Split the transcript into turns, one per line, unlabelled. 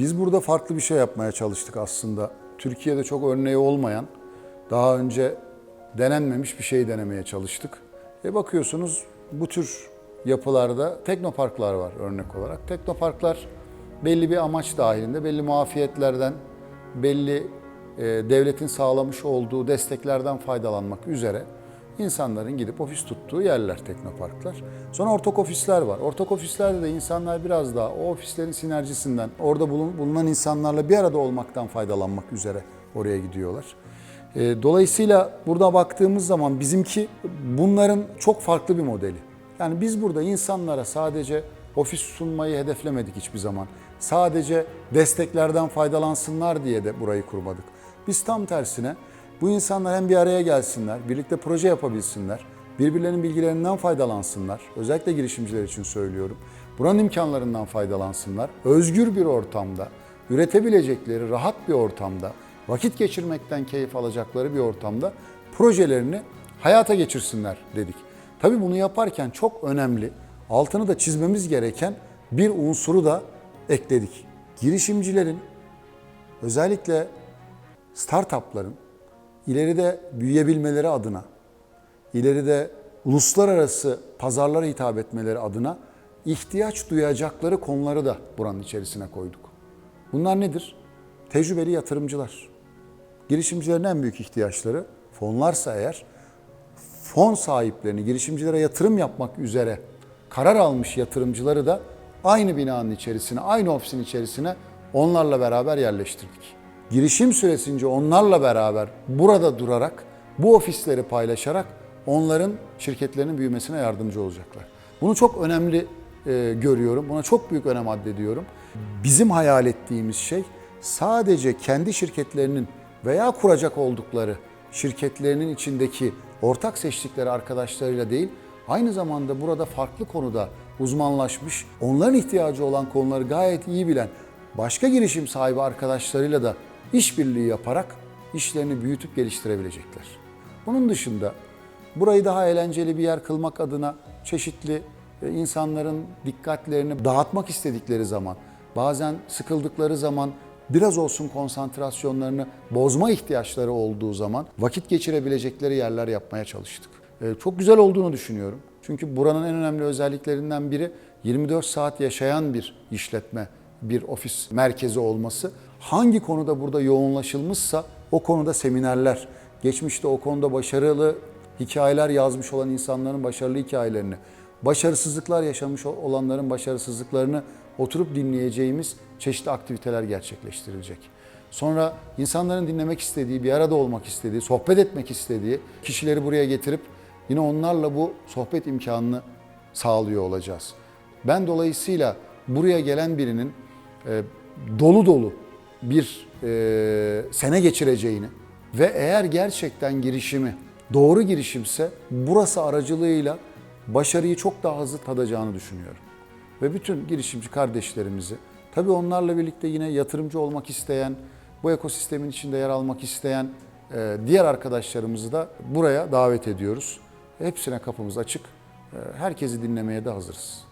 Biz burada farklı bir şey yapmaya çalıştık aslında. Türkiye'de çok örneği olmayan, daha önce denenmemiş bir şey denemeye çalıştık. E bakıyorsunuz bu tür yapılarda teknoparklar var örnek olarak. Teknoparklar belli bir amaç dahilinde, belli muafiyetlerden, belli e, devletin sağlamış olduğu desteklerden faydalanmak üzere insanların gidip ofis tuttuğu yerler teknoparklar. Sonra ortak ofisler var. Ortak ofislerde de insanlar biraz daha o ofislerin sinerjisinden, orada bulun- bulunan insanlarla bir arada olmaktan faydalanmak üzere oraya gidiyorlar. E, Dolayısıyla burada baktığımız zaman bizimki bunların çok farklı bir modeli. Yani biz burada insanlara sadece ofis sunmayı hedeflemedik hiçbir zaman. Sadece desteklerden faydalansınlar diye de burayı kurmadık. Biz tam tersine bu insanlar hem bir araya gelsinler, birlikte proje yapabilsinler, birbirlerinin bilgilerinden faydalansınlar. Özellikle girişimciler için söylüyorum. Buranın imkanlarından faydalansınlar. Özgür bir ortamda, üretebilecekleri rahat bir ortamda, vakit geçirmekten keyif alacakları bir ortamda projelerini hayata geçirsinler dedik. Tabii bunu yaparken çok önemli, altını da çizmemiz gereken bir unsuru da ekledik. Girişimcilerin özellikle startupların ileride büyüyebilmeleri adına, ileride uluslararası pazarlara hitap etmeleri adına ihtiyaç duyacakları konuları da buranın içerisine koyduk. Bunlar nedir? Tecrübeli yatırımcılar. Girişimcilerin en büyük ihtiyaçları fonlarsa eğer fon sahiplerini girişimcilere yatırım yapmak üzere karar almış yatırımcıları da aynı binanın içerisine, aynı ofisin içerisine onlarla beraber yerleştirdik. Girişim süresince onlarla beraber burada durarak, bu ofisleri paylaşarak onların şirketlerinin büyümesine yardımcı olacaklar. Bunu çok önemli e, görüyorum, buna çok büyük önem addediyorum. Bizim hayal ettiğimiz şey sadece kendi şirketlerinin veya kuracak oldukları şirketlerinin içindeki ortak seçtikleri arkadaşlarıyla değil, aynı zamanda burada farklı konuda uzmanlaşmış, onların ihtiyacı olan konuları gayet iyi bilen başka girişim sahibi arkadaşlarıyla da işbirliği yaparak işlerini büyütüp geliştirebilecekler. Bunun dışında burayı daha eğlenceli bir yer kılmak adına çeşitli e, insanların dikkatlerini dağıtmak istedikleri zaman, bazen sıkıldıkları zaman biraz olsun konsantrasyonlarını bozma ihtiyaçları olduğu zaman vakit geçirebilecekleri yerler yapmaya çalıştık. Ee, Çok güzel olduğunu düşünüyorum. Çünkü buranın en önemli özelliklerinden biri 24 saat yaşayan bir işletme, bir ofis merkezi olması. Hangi konuda burada yoğunlaşılmışsa o konuda seminerler, geçmişte o konuda başarılı hikayeler yazmış olan insanların başarılı hikayelerini, başarısızlıklar yaşamış olanların başarısızlıklarını oturup dinleyeceğimiz çeşitli aktiviteler gerçekleştirilecek. Sonra insanların dinlemek istediği, bir arada olmak istediği, sohbet etmek istediği kişileri buraya getirip yine onlarla bu sohbet imkanını sağlıyor olacağız. Ben dolayısıyla buraya gelen birinin e, dolu dolu bir e, sene geçireceğini ve eğer gerçekten girişimi doğru girişimse burası aracılığıyla başarıyı çok daha hızlı tadacağını düşünüyorum. Ve bütün girişimci kardeşlerimizi, tabii onlarla birlikte yine yatırımcı olmak isteyen, bu ekosistemin içinde yer almak isteyen e, diğer arkadaşlarımızı da buraya davet ediyoruz. Hepsine kapımız açık. E, Herkesi dinlemeye de hazırız.